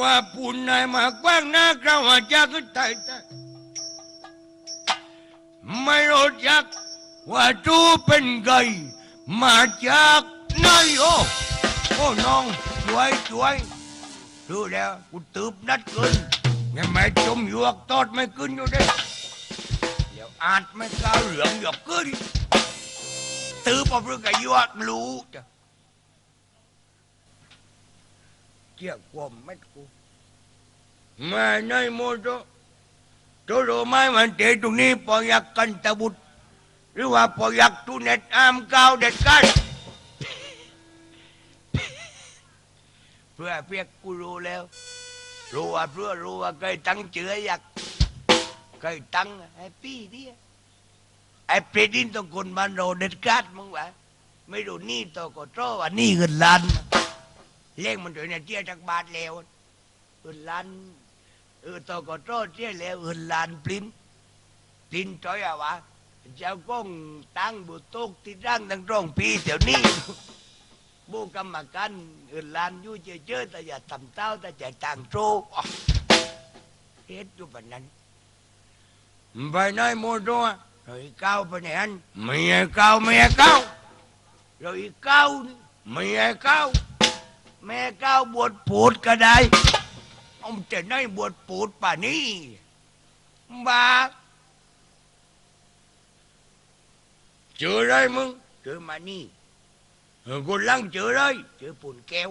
ว่าปุ่นนายมากว้างหน้ากระวาจากก็ตายตายไม่รู้จักว่าจูเป็นไงมาจากไหนโอ้โอ้น้องช่วยช่วยดูแล้วกูตืบนัดขึ้นยังไม่จมหยวกตอดไม่ขึ้นอยู่เด้เดี๋ยวอาจไม่กล้าเหลืองหยอกขึ้นตืบเอาเรื่องกับหยวกรู้จ้ะเกี่ยวกับเม็ดกูมาในโมโตโตโรไม้มันเตะตรงนี้ปอยักกันตะบุตรหรือว่าพอยากตูเน็ตอามก้าวเด็ดกันเพื่อเพียกกูรู้แล้ว รู้ว่าเพื่อรู้ว่าเคยตั้งเจืออยากเคยตั้งไอ้ปี้เนี่ยไอ้เปรดินต้องคนบ้านเราเด็ดขาดมึงวะไม่รู้นี่ตัวก็โตว่านี่เงินล้าน เลี้ยงมันโดยเนี่ยเจี๊ยจากบาทแล้วเงินล้านเออตัวก็โตเจี๊ยแล้วเงินล้านปลิ้นปลิ้นจอยอะวะเจ้าก้องตั้งบุตกที่ร่างตั้งตรงปีเดี๋ยวนี้บุกรรมการอื่นลานอยู่เจอเจอแต่อย่าทำเต้าแต่จะต่างโจเฮ็ดอยู่แบบนั้นไปไหนโมโดะเราอีกเก้าไปไหนอันไม่ให้เก้าไม่ให้เก้าเราอีกเก้านี่ไม่ให้เก้า แม่เก้าบวชปูดก็ได้เอาจะได้บวชปูดป่านี้บาเจอได้มึงเจอมานี่กูลังเจอได้เจอปุ่นแก้ว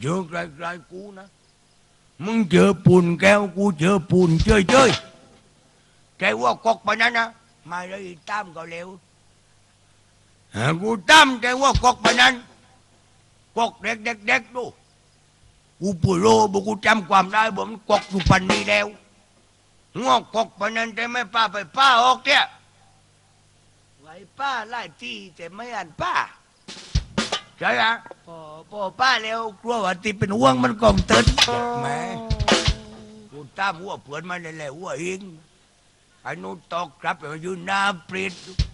เจอไกลๆกูนะมึงเจอปุ่นแก้วกูเจอปุ่นเจ้ยเจ้ยใจว่ากอกไปนั้นนะมาเลยตามก็เร็วกูตามใจว่ากอกไปนั้น กอกเด็กเด็กเด็กๆดูกูปุโรบุกูจำความได้บ่มกอกอยู่ปันนี้แล้วงอกกอกปนั้นแต่ไม่ป้าไปป้าออกเนี่ยไว้ป้าไล่ที่แต่ไม่อ่านป้าใช่ไหมพอพอป้าแล้วกลัวว่าที่เป็นห่วงมันกองเตึนแหม่กูตามหัวเผื่อนมาเลยแหละหัวเองไอ้นู้นตอกกลับไปยู่หน้าเปรตไปนะโด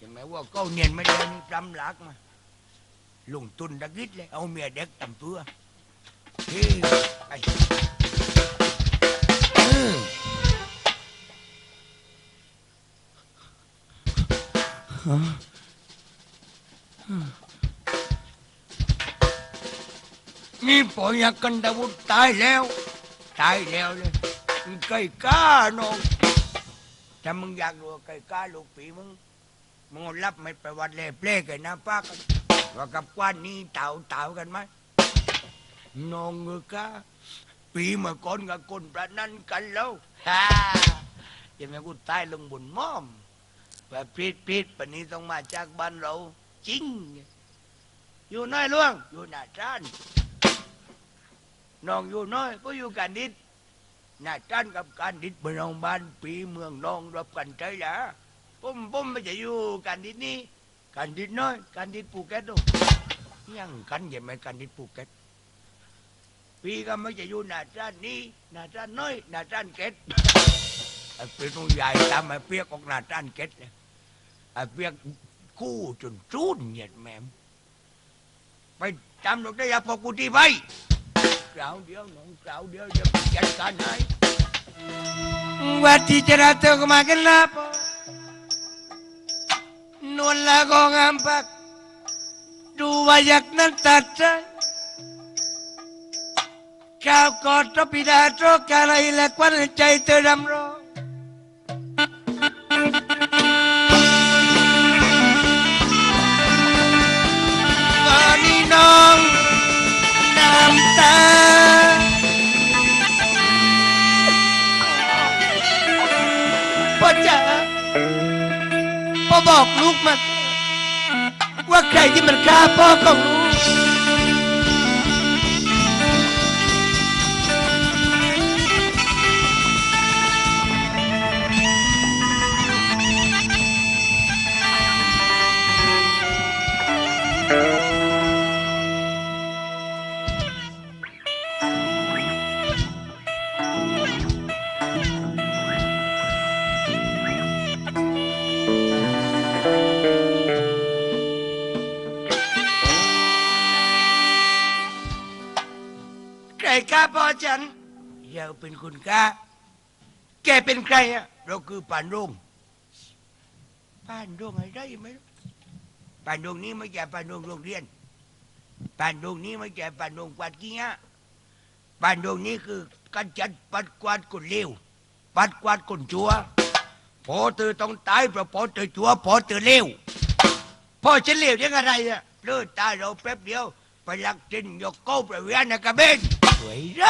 ยังไงไปได้ได้ไอ้เล่นี่ว่าสิบเจ็ดได้อยู่ปรืออย่าลอกเล็กนะเออให้กูนะเออปันแม่นักอีตายโอ้งอยากนี่ก็ยังแม่ว่าก็เนียนไม่ได้นี่ำหลักมาลงทุนดักิดเลยเอาเมียเด็กตำเพื่อเฮ้ยไอ้เออนี่ปอยากกันดาวุธตายแล้ว ตายแล้วเลยมึงไก่ก้าน้องถ้ามึงอยากรู้ว่าไก่ก้าลูกปีมึง มึงรับไม่ไปวัดเล่เปล่ก่น้ำป้ากันว่ากับกว้านนี้เต่าเต่ากันไหมนองเงือกปีเมื่อก่อนกับคนประนันกันแล้วฮ่ายังไงกูตายลงบนม้อมว่าพิษพิษปนนี้ต้องมาจากบ้านเรา จริง อยู่น้อยหลวง อยู่หน้าจ้านน้องอยู่น้อย ก็อยู่กันดิดหน้าจ้านกับการดิดเป็นโรงบ้านปีเมืองน้องรับกันใจละ ผมผมไม่จะอยู่กันดิดนี่กันดิดน้อยกันดิดภูเก็ตดูยังกันยังไม่กันดิดภูเก็ตปีก็ไม่จะอยู่หน้าจ้านนี้หน้าจ้านน้อยหน้าจ้านเก็ตไอ้เปียกต้องใหญ่ตามไอ้เปียกของหน้าจ้านเก็ตเลยไอ้เปียกกู้จนจูนเหยียดแมมไปจำดอกได้ยาพอกูที่ไปกล่าวเดียวน้องกล่าวเดียวจะไปจัดการให้วัดที่จะรัตกมากันละปนวลละกองอัมากันและควั นใจเธอดำร้องวั ว่าใคร ฆ่าพ่อฉันเราเป็นคนฆ่า แกเป็นใครอะเราคือปานรุ่งปานรุ่งอะไรไหมรู้ปานรุ่งนี้ไม่ใช่ปานรุ่งโรงเรียนปานรุ่งนี้ไม่ใช่ปานรุ่งกวาดกี้ฮะปานรุ่งนี้คือการจัดปัดกวาดคนเลวปัดกวาดคนชั่วพอเธอต้องตายเพราะพอเธอชั่วพอเธอเลวพ่อฉันเลวยังไงอะเลือดตายเราแป๊บเดียวไปลักจินยกโก้ประเวียนนะกระเบนสว ยไร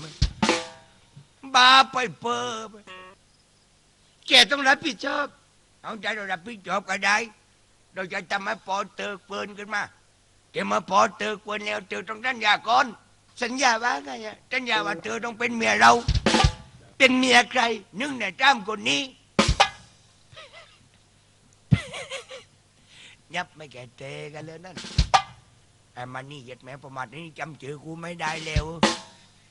มันบาไปเปอไปแกต้องรับผิดชอบเอาใจเรารับผิดชอบก็ได้ เราจะทำให้พอเตอเปินขึ้นมาแกมาพอเตอเปินแล้วเธอต้องสัญญาก่อน สัญญาว่าไงอะสัญญาว่าเธอต้องเป็นเมียเรา เป็นเมียใครนึ่งในจ้ามคนนี้ยับไม่แก่เตกันเลยนั่น ไอ้มันนี่เหยียดแม่ประมาทนี่จำชื่อกูไม่ได้แล้ว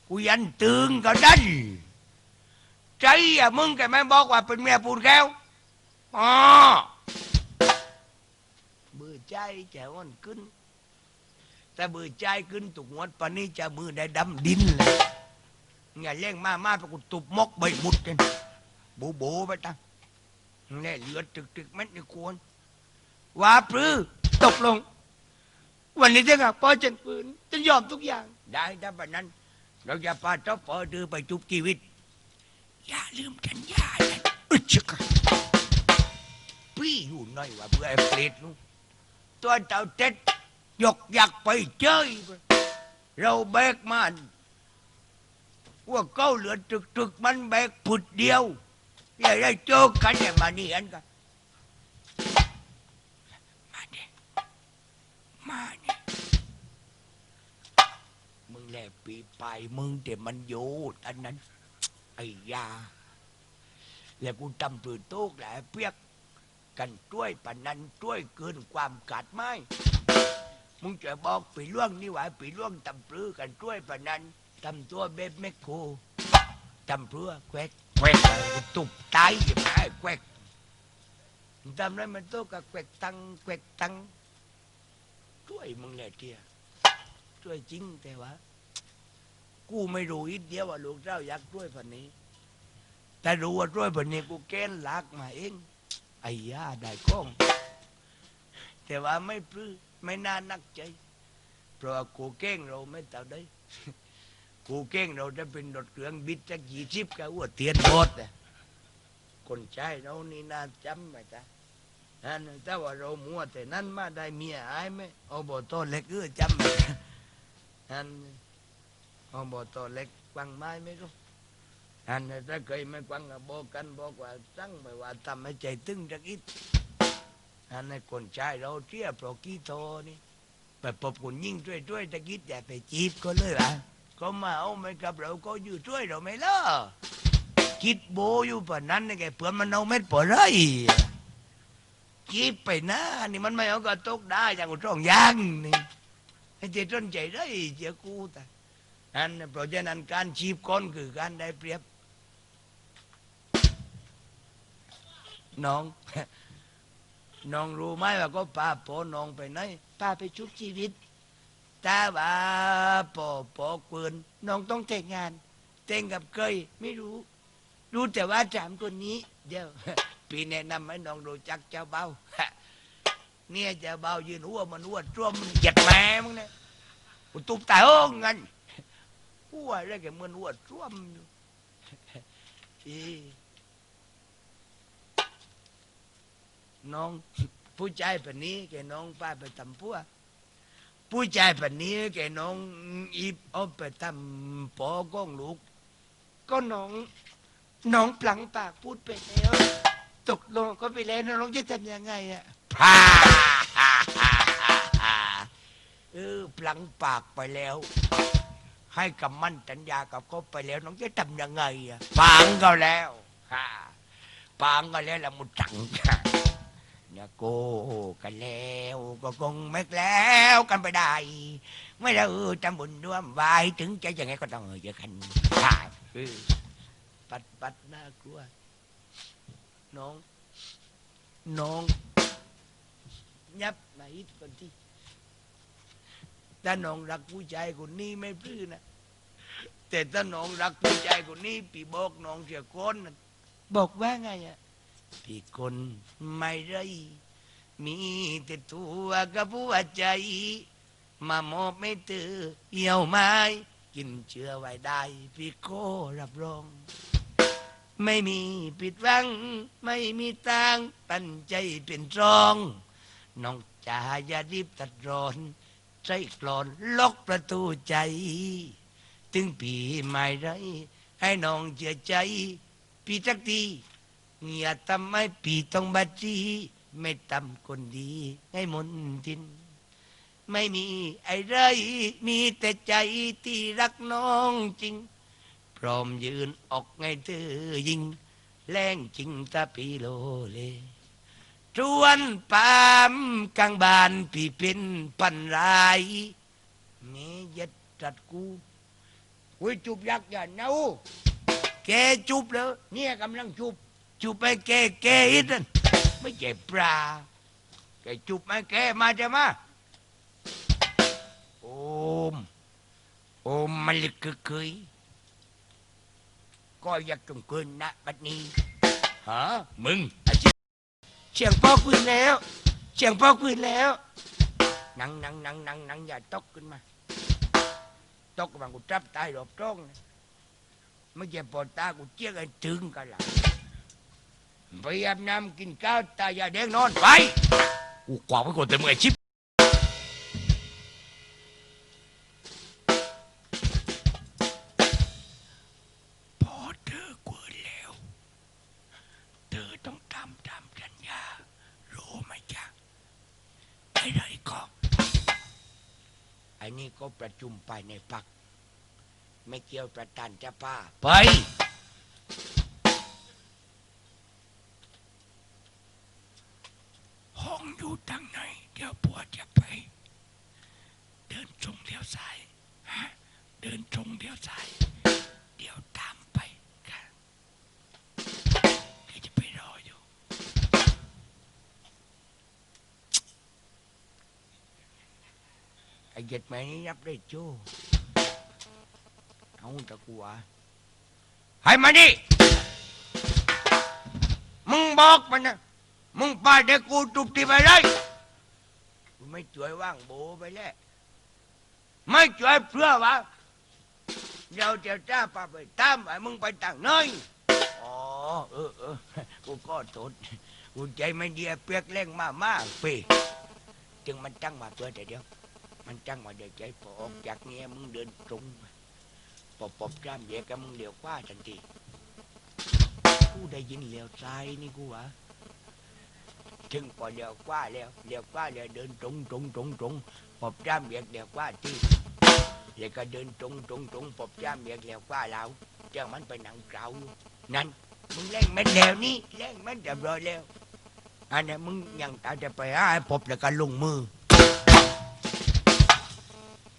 กูยันตึงก็ดันใจอะมึงแกไม่บอกว่าเป็นเมียปูนแก้วอ๋อเบื่อใจจะวันขึ้น แต่เบื่อใจขึ้นตุกงวดปานนี้จะมือได้ดำดินเลยอย่าเล่งมามาไปกูตุบมกใบบุดกันบโบไปตั้งเนี่ยเหลือตึกตึกๆเม็ดนี่ควรว่าปรือตกลง วันนี้เจ้าค่ะพ่อฉันฝืนฉันยอมทุกอย่าง ได้ถ้าแบบนั้น เราจะพาเจ้าพ่อเธอไปจุบชีวิต อย่าลืมสัญญานะอึดชะกะพี่อยู่หน่อยว่าเพื่อไอ้เปรตนู้นตัวเต่าเต็ดยกอยากไปเจยไปเราแบกมันว่าเก้าเหลือตึกตึกๆมันแบกผุดเดียวอย่าได้เจอกันเนี่ยมานี่อันกัน ปีไปมึงแต่มันโยดอันนั้น ไอ้ยา แล้วกูจำปืนโต๊กแหละเปียกกันช่วยปานนันช่วยเกินความกัดไม้มึงจะบอกปีล่วงนี่หว่าปีล่วงตำปลือกันช่วยปานนันทำตัวเบบแมคโครทำเพื่อแควกแควกอะไรกูตุบตายอย่ามาให้แควกมึงทำไรมันโต๊กับแควกตังแควกตังช่วยมึงแหละเทียช่วยจริงแต่ว่า กูไม่รู้อีกเดียวว่าลูกเจ้าอยากช่วยพันนี้ แต่รู้ว่าช่วยพันนี้กูแก้นหลักมาเองไอ้ย่าได้ก้องแต่ว่าไม่ปลื้อไม่น่านักใจ เพราะว่ากูเก้งเราไม่เต่าได้ กูเก้งเราจะเป็นรถเครื่องบิดจักยี่สิบกับวัวเตียนหมดอะคนใช้เรานี่น่าจำไหมจ๊ะนั่นแต่ว่าเรามัวแต่นั้นมาได้เมียอายไหมเอบตเล็กเอื้อจำไหมนั่น อบตเล็กกวางไม้ไม่รู้นั่นถ้าเคยไม่กวางก็บอกกันบอกว่าสั่งไปว่าทำให้ใจตึงจักอิดนั่นในคนชายเราเที่ยโปรกีโทนี่ไปพบคนยิ่งช่วยช่วยตะกิดอย่าไปจีบก็เลยว่ะก็มาเอาไม่กับเราก็อยู่ช่วยเราไม่ล่ะคิดโบอยู่ปะนั้นนี่แกเผื่อมันเอาเม็ดปอไรจีบไปนะนี่มันไม่เอาก็ตกได้อย่างกูร้องยังนี่ไอ้เจ้าต้นใจได้เจ้ากูแต่ อันเพราะฉะนั้นการจีบคนคือการได้เปรียบ น้อง น้องรู้ไหมว่าก็พาพ่อน้องไปไหนพาไปชุบชีวิตแต่ว่าพ่อพ่อเกินน้องต้องแต่งงาน แต่งกับเคยไม่รู้ รู้แต่ว่าสามคนนี้ เดี๋ยวพี่แนะนำให้น้องรู้จักเจ้าเบาเนี่ยเจ้าเบายืนหัวมันหัวจ้วมเหยียดแม่มึงเนี่ยตุบตายโอ้งัน หัวอะไรแกเหมือนหัวจ้วมอยู่อีน้องผู้ชายแบบนี้แกน้องป้าไปทำพัวผู้ชายแบบนี้แกน้องอีบเอาไปทำปอก้องลูก ก็น้องน้องปลังปากพูดไปแล้ว ตกลงก็ไปแล้วน้องจะทำยังไงอะพาเออปลังปากไปแล้ว ให้คำมั่นสัญญากับเขาไปแล้ว น้องจะทำยังไงอะปางก็แล้วฮ่าปางก็แล้วละมุดจังเนี่ยโกกันแล้วก็คงไม่แล้วกันไปได้ ไม่ได้เออจำบุญร่วมไว้ถึงจะยังไงก็ต้องเออเจอกันใช่เออปัดปัดน่ากลัว น้อง น้องยับมาอีกคนที่ถ้าน้องรักผู้ชายคนนี้ไม่พลื้อนะ แต่ถ้าน้องรักพี่ใจคนนี้พี่บอกน้องเสียคนบอกว่าไงอะพี่คนไม่ไร มีแต่ตัวกับหัวใจ มามอบไม่เตือเหี่ยวไม้ กินเชื่อไว้ได้ พี่โครับรอง ไม่มีผิดหวัง ไม่มีทางตั้นใจเป็นรอง น้องจ๋าอย่ารีบตัดรอน ใจกลอนล็อกประตูใจ ถึงพี่ไม่ไรให้น้องเชื่อใจพี่จักทีอย่าทำให้พี่ต้องบัดจีไม่ทำคนดีให้มนทิน ไม่มีไอ้ไรมีแต่ใจที่รักน้องจริง พร้อมยืนออกไงเธอยิง แรงจริงตาพีโลเลชวนปามกลางบานพี่เป็นปันรายเมยัดจัดกู คุยจูบยักษ์อย่าเนาแกจูบแล้วเนี่ยกำลังจูบจูบไปแกแกอีกนั่นไม่ใช่ปลาแกจูบมาแกมาจะมาโอมโอมมันลึกกึกกึยก็อยากจงเกินนะบัดนี้ฮะมึงอาชิเสียงพ่อคุยแล้วเสียงพ่อคุยแล้วนั่งนั่งนั่งนั่งนั่งอย่าตกขึ้นมา ตกมันกูจับตายรอบจ้องไม่ใช่ปอดตากูเจี๊ยกไอ้ถึงกันละไปอาบน้ำกินข้าวตายยาแดงนอนไป กูกวาไว้ก่อนแต่มึงไอ้ชิป ไปในพัก ไม่เกี่ยวประธานจะป้าไป เจ็ดแม่นี้ยับได้โจ้เอาตะกัวให้มาดิมึงบอกมันนะมึงไปเด็กกูจุบตีไปเลยกูไม่ช่วยว่างโบไปแล้วไม่ช่วยเพื่อวะเดี๋ยวเจ้าจ้าพาไปตามไอ้มึงไปต่างเนยอ๋อเออเออกูก็ตดกูใจไม่ดีเปียกเล่งมากมากปีจึงมันจังมาเพื่อแต่เดียว มันจังมาเดี๋ยวใจพอออกจากเงี้ยมึงเดินตรงไปปอบปอบจ้ามแยกกับมึงเลี้ยวขว้าทันทีกูได้ยินเลี้ยวซ้ายนี่กูวะถึงพอเลี้ยวขว้าแล้วเลี้ยวขว้าแล้วเดินตรงตรงตรงตรงปอบจ้ามแยกเลี้ยวขว้าที่แล้วก็เดินตรงตรงตรงปอบจ้ามเบียกแล้วกว่าเราเจ้ามันไปหนังเก่าอยู่นั่นมึงเล่นมันแล้วนี่เล่นมันเรียบร้อยแล้วอันนี้มึงยังตาจะไปหาไอ้ปอบแล้วก็ลงมือ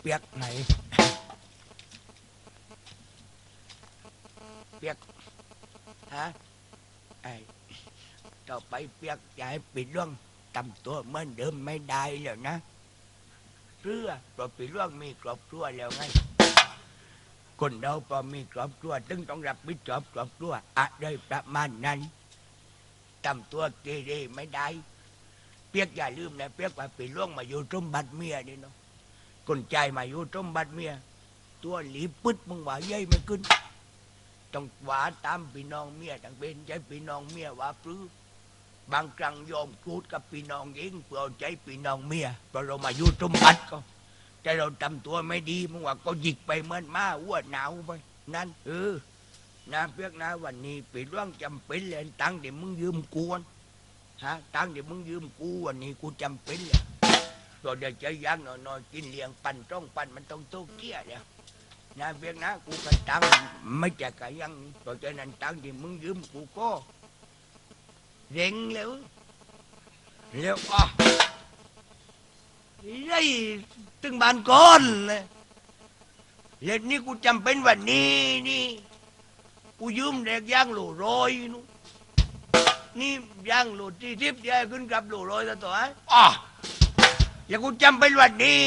เปียกไหน เปียก ฮะ ไอ้ต่อไปเปียกอย่าให้ปิดเรื่องตำตัวเหมือนเดิมไม่ได้แล้วนะเพื่อเพราะปีร่วงมีครอบครัวแล้วไง คนเราพอมีครอบครัวตึงต้องรับผิดชอบครอบครัวอะไรประมาณนั้นทำตัวเกเรไม่ได้ เปียกอย่าลืมนะเปียกว่าปีร่วงมาอยู่จมบัดเมียนี่เนาะ คนใจมาอยู่จมบัดเมีย ตัวหลีปึ๊ดมึงว่าเย้ยไม่ขึ้น ต้องหวาตามพี่น้องเมียต่างเป็นใจพี่น้องเมียว่าปลื้บางครั้งยอมพูดกับพี่น้องเองเพื่อใจพี่น้องเมียเพราะเรามาอยู่จมบัดก็แต่เราทำตัวไม่ดีมึงว่าก็หยิกไปเหมือนมาอ้วนหนาวไปนั่นเออนะเพียกนะวันนี้ปีร่วงจำเป็นเลยตังเดี๋ยวมึงยืมกูนฮะตังเดี๋ยวมึงยืมกูวันนี้กูจำเป็นเลย ตัวเดี๋ยวจะย่างหน่อยๆกินเลี้ยงปั่นต้องปั่นมันต้องโตเกี้ยแล้วนะเพียกนะกูก็ตังไม่แจะกะยังตัวฉะนั้นตังค์เดี๋ยวมึงยืมกูก็เร่งแล้วเร็วอะไอ้ตึงบานก้อนเลยเล่นนี่กูจำเป็นวันนี้นี่กูยืมเด็กย่างโหลโรอยนู่นนี่ย่างโหลที่ทิพย์ยายขึ้นกับโหลโรอยตัวตัวไอ้อ๋อ แล้วกูจำเป็นวันนี้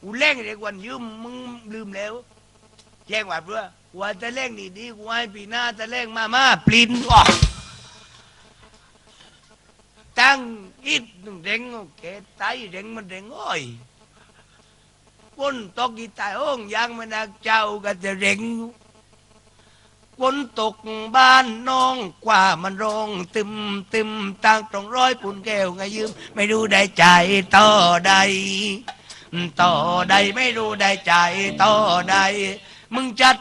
กูเล่งเด็กวันยืมมึงลืมแล้วแจ้งว่าเพื่อว่าตะเล่งดีดีกูให้ปีหน้าตะเล่งมามาปลิ้นออกตั้งอิดหนึ่งเร่งโอเคไตเร่งมันเร่งอ้อยฝนตกอีตายโอ่งยังมันนักเจ้าก็จะเร่ง ฝนตกบ้านน้องกว่ามันร้องตึมตึมตั้งตรงร้อยปุ่นแก้วไงยืม ไม่รู้ได้ใจต่อใด ต่อใดไม่รู้ได้ใจต่อใด มึงจัด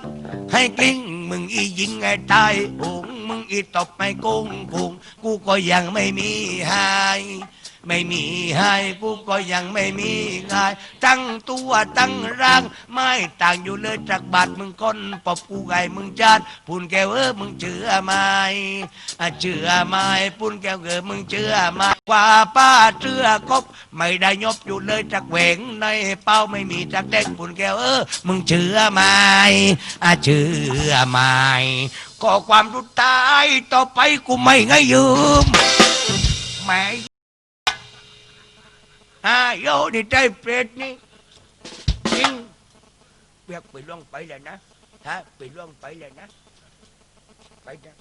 ให้กลิ้งมึงอียิงไอ้ตายหงมึง อีตบไม่กุ้งพุงกูก็ยังไม่มีหายไม่มีให้กูก็ยังไม่มีงายตั้งตัวตั้งร่าง ไม่ต่างอยู่เลยจากบาดมึงคนปอบกูไงมึงจัดพูนแก้วเออมึงเชื่อไหมเชื่อไหมพูนแก้วเออมึงเชื่อไหมกว่าป้าเชื่อกบไม่ได้ยบอยู่เลยจากแหวงในเป้าไม่มีจากเด็กพูนแก้วเออมึงเชื่อไหมเชื่อไหม ก็ความรุดตายต่อไปกูไม่ไงยืมแม่อ่าโยนี่ใจเปรตนี่จริงเปียกไปล่วงไปเลยนะฮะไปล่วงไปเลยนะ ไปนะ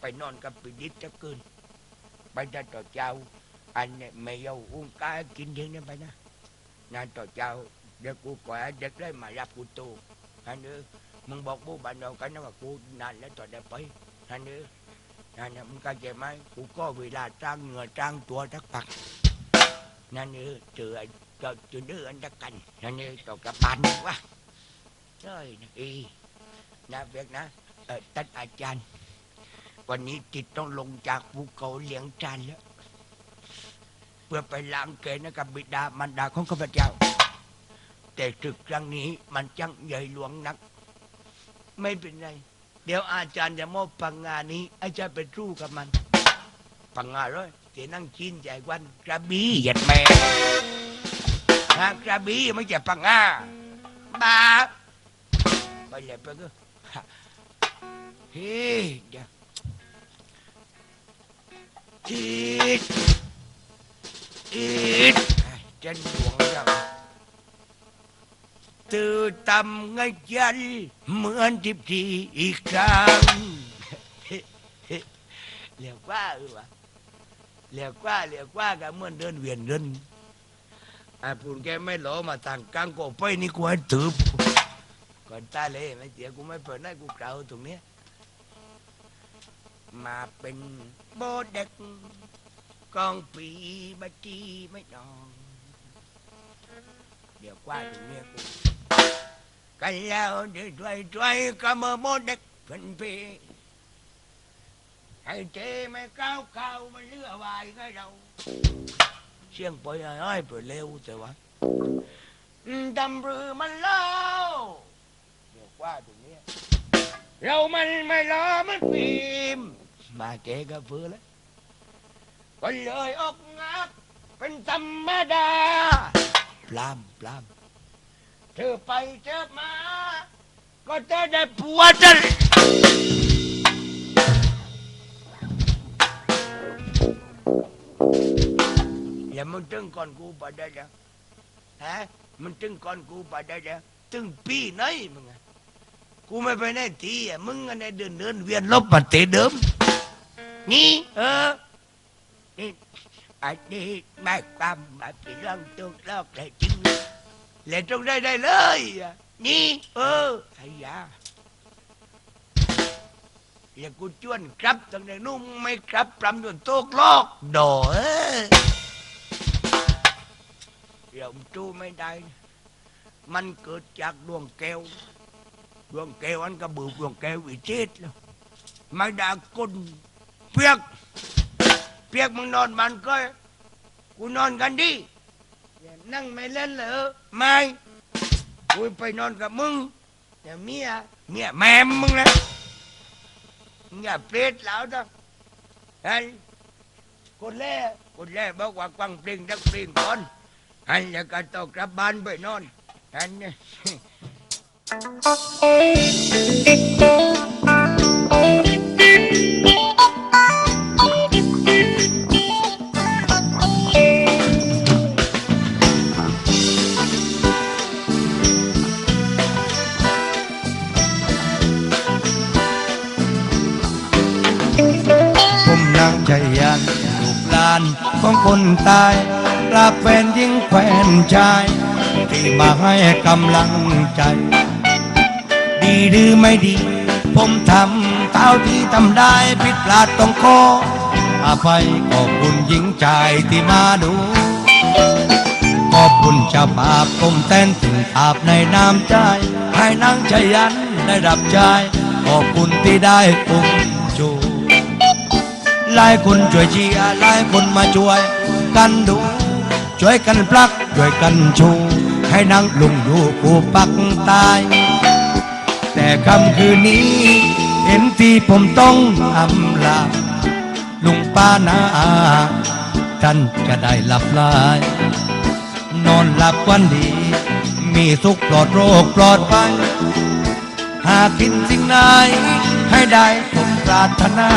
ไปนอนกับปีดิษจะเกินไปนะต่อเจ้า อันเนี่ยไม่เอาอุ้งกากินเองนะไปนะนานต่อเจ้าเดี๋ยวกูก่อเด็กได้มารับกูโตอันนี้ มึงบอกบูบันเรากันนะว่ากูนานแล้วต่อได้ไปอันนี้นั่นเนะมึงเข้าใจไหมกูก็เวลาจ้างเหงื่อจ้างตัวทักปักนั่นเออเจอไอ้เจอเจอเนื้ออันตะกันนั่นเออต่อกับปันวะเอ้ยนะอีนะเวียกนะเออท่านอาจารย์ วันนี้จิตต้องลงจากภูเขาเลี้ยงจานแล้วเพื่อไปล้างเกณฑ์กับบิดามารดาของข้าพเจ้า แต่ศึกครั้งนี้มันจังใหญ่หลวงนัก ไม่เป็นไร เดี๋ยวอาจารย์จะมอบปังงานนี้อาจารย์ไปสู้กับมันปังงานเลยเดี๋ยวนั่งกินใหญ่วันกระบี่เหยียดแม่ฮะกระบี่ไม่ใช่ปังงาบ้าไปเลยไปก็เฮ้ยเดี๋ยวจีดจีดไอ้เจันหลวงเจ้า ตื่นตำไงยันเหมือนทิพทีอีกครั้งเรียวกว่าเออวะเรียวกว่าเรียวกว่าก็เหมือนเดินเวียนเดินไอ้ปุ่นแกไม่หลอมาทางกลางก็ไปนี่กูให้ถือก่อนตายเลยไม่เสียกูไม่เปิดให้กูเก่าตรงเนี้ยมาเป็นโบเด็กกองปีบัจีไม่นอง เดี๋ยวกว่าตรงเนี้ยกู กันแล้วดีด้วยด้วยก็มาโบเด็กเป็นปีให้เจไม่ก้าวเข้ามันเลือวายก็เราเสียงปล่อยอ้อยไปเร็วแต่ว่าดำรือมันเล่าเดี๋ยวว่าตรงนี้เรามันไม่รอมันปีมมาเจก็เฟือแล้วก็เลยอกงักเป็นธรรมดาปลามปลาม เธอไปเธอมา ก็จะได้ผัวจะอย่ามึงตึงก่อนกูไปได้แล้วฮะมึงตึงก่อนกูไปได้แล้วตึงปีไหนมึงอะกูไม่ไปไหนทีอะมึงอันไหนเดินเดินเวียนลบมาเตะเดิม นี่ เออนี่อันนี้ไม่ความมาเป็นเรื่องตุกลอกเลยจริง เลยเล่นตรงได้ได้เลยอะนี่ เออไอ้ยาอย่ากูจวนครับตั้งแต่นุ่มไม่ครับปรำจนโตกลอกดอเอ้ยเดี๋ยวมันจู้ไม่ได้ มันเกิดจากดวงแก้ว ดวงแก้วอันก็บือดวงแก้ววิเศษแล้วไม่ได้กุนเปียก เปียกมึงนอนมันก็ กูนอนกันดิอย่า นั่งไม่เล่นเลยเออไม่กูไปนอนกับมึงอย่าเมียเมียแม่มึงนะมึงอย่าเปรตแล้วจ้ะไอ้คนแรกคนแรกบอกว่าฟังเพลงดักเพลงก่อน anh là cả tàu cả ban bởi non anh ชั ตาย รักแฟนยิ่งแฟนชาย ที่มาให้กำลังใจ ดีหรือไม่ดี ผมทำเท่าที่ทำได้ผิดพลาดต้องขออภัยขอบคุณหญิงใจที่มาดู ขอบคุณเจ้าภาพผมเต้นถึงภาพในน้ำใจ ให้นางชยันได้รับใจ ขอบคุณที่ได้อุ้มจูหลายคนช่วยเชียร์หลายคนมาช่วย กันดู ช่วยกันปลัก ช่วยกันชู ให้นางลุงอยู่กูปักตาย แต่คำคืนนี้ เห็นที่ผมต้องอำลา ลุงป้านาอาท่านจะได้หลับไหลนอนหลับวันดี มีสุขปลอดโรคปลอดภัยหากกินสิ่งไหนให้ได้สมปรารถนา